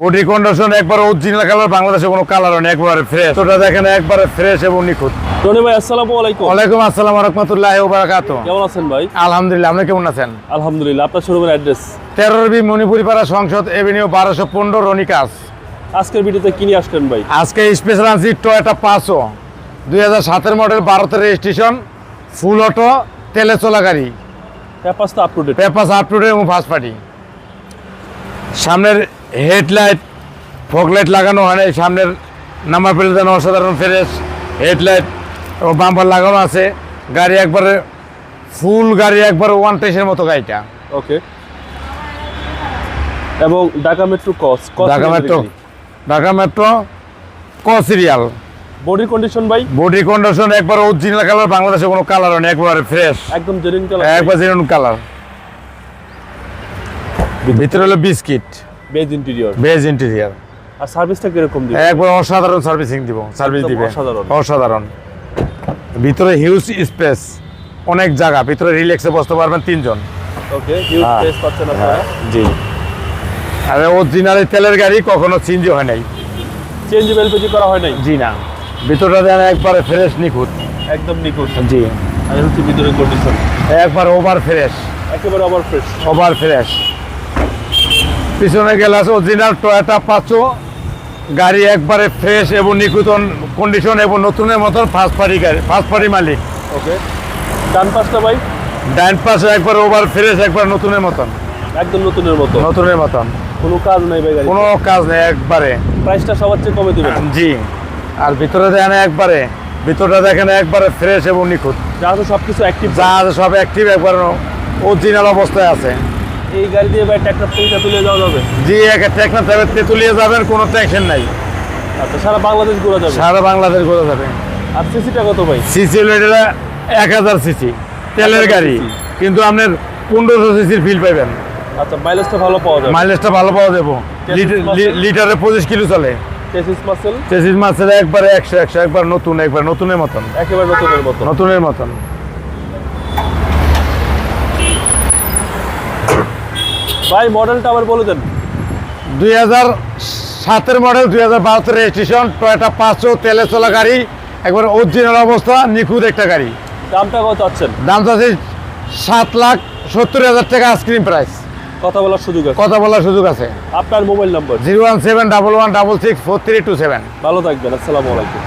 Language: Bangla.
বডি কন্ডিশন একবার অরিজিনাল কালার বাংলাদেশে কোনো কালার নেই একবারে ফ্রেশ ওটা দেখেন একবারে ফ্রেশ এবং নিখুঁত। টনি ভাই আসসালামু আলাইকুম। ওয়ালাইকুম আসসালাম রহমতুল্লাহ বারাকাত কেমন আছেন ভাই? আলহামদুলিল্লাহ আপনি কেমন আছেন? আলহামদুলিল্লাহ আপনার শোরুমের অ্যাড্রেস তেরোর বি মণিপুরি পাড়া সংসদ এভিনিউ বারোশো পনেরো রনিকাস। আজকের ভিডিওতে কি নিয়ে আসলেন ভাই? আজকে স্পেশাল আনছি টয়োটা পাঁচশো দুই হাজার সাতের মডেল ভারতের রেজিস্ট্রেশন ফুল অটো তেলে চলা গাড়ি। পেপারস তো up to date up to এবং ফার্স্ট পার্টি সামনের হেডলাইট ফগলাইট লাগানো হয় নাই সামনের নাম্বার প্লেট যেন অসাধারণ ফ্রেশ হেডলাইট এবং বাম্পার লাগানো আছে। গাড়ি একবারে ফুল গাড়ি একবারে ওয়ান টেসের মতো গাড়িটা। ওকে এবং ঢাকা মেট্রো কস ঢাকা মেট্রো ঢাকা মেট্রো ক সিরিয়াল। বডি কন্ডিশন ভাই? বডি কন্ডিশন একবার অরিজিনাল কালার বাংলাদেশে কোনো কালার নেই একবারে ফ্রেশ একদম জেনুইন কালার একবার জেনুন কালার ভিতরে হলো biscuit beige interior beige interior আর সার্ভিসটা কীরকম দিবে? একবার অসাধারণ সার্ভিসিং দিব সার্ভিস দিবে। অসাধারণ। অসাধারণ। ভিতরে হিউজ স্পেস অনেক জায়গা ভিতরে রিল্যাক্সে বসতে পারবেন তিনজন। ওকে হিউজ হ্যাঁ। স্পেস পাচ্ছেন আপনারা? জি। আর অরিজিনাল তেলের গাড়ি কখনো চেঞ্জ হয় নাই। চেঞ্জ এলপিজি করা হয় নাই? জি না। ভিতরটা যেন একবারে ফ্রেশ নিখুঁত। একদম নিখুঁত। জি। আর হচ্ছে ভিতরের কন্ডিশন একবার ওভার ফ্রেশ একেবারে আবার ফ্রেশ ওভার ফ্রেশ পিছনে গেলাস অরিজিনাল টয়োটা পাঁচশো গাড়ি একবারে ফ্রেশ এবং নিখুঁত কন্ডিশন এবং নতুনের মতন ফার্স্ট পার্টি গাড়ি ফার্স্ট পার্টি মালিক। ওকে ডান পাশটা ভাই? ডাইন পাশে একবার ওভার ফ্রেশ একবার নতুনের মতন। একদম নতুনের মতো। নতুনের মতন। কোনো কাজ নাই ভাই কোনো কাজ নেই একবারে। প্রাইসটা সবার চেয়ে কমে দিবেন। জি। আর ভিতরে দেখেন একবারে। ভিতরটা দেখেন একবারে ফ্রেশ এবং নিখুঁত। যা আছে সবকিছু অ্যাক্টিভ যা আছে সব অ্যাক্টিভ একবার অরিজিনাল অবস্থায় আছে। এই গাড়ি দিয়ে ভাই ট্র্যাক্টর থেকে তুলে যাওয়া যাবে। জি এক টেকনা যাবে তেতুলিয়ে যাবেন কোনো টেনশন নাই। আচ্ছা সারা বাংলাদেশ ঘোরা যাবে? সারা বাংলাদেশ ঘুরে যাবে। আর সিসিটা কত ভাই? সিসি হলো এটা এক হাজার সিসি তেলের গাড়ি। কিন্তু আপনার পনেরোশো সিসির ফিল পাইবেন। আচ্ছা মাইলেজটা ভালো পাওয়া যাবে। মাইলেজটা ভালো পাওয়া যাব। লিটারে পঁচিশ কিলো চলে। চেসিস মাসেল চেসিস মাছের একবারে একশো একশো একবার নতুন একবার নতুনের মতন। একেবারে নতুনের মতো নতুনের মতন। ভাই মডেলটা আবার বলে দেন। দুই হাজার সাতের মডেল দুই হাজার বাহাত্তর রেজিস্ট্রেশন টয়টা পাঁচশো তেলে চলা গাড়ি একবার অরিজিনাল অবস্থা নিখুঁত একটা গাড়ি। দামটা কত আছেন দাম চাচ্ছি সাত লাখ সত্তর হাজার টাকা আইসক্রিম প্রাইস কথা বলার সুযোগ আছে। কথা বলার সুযোগ আছে। আপনার mobile number? Zero one seven double one double six four three two seven. ভালো থাকবেন আসসালামু আলাইকুম।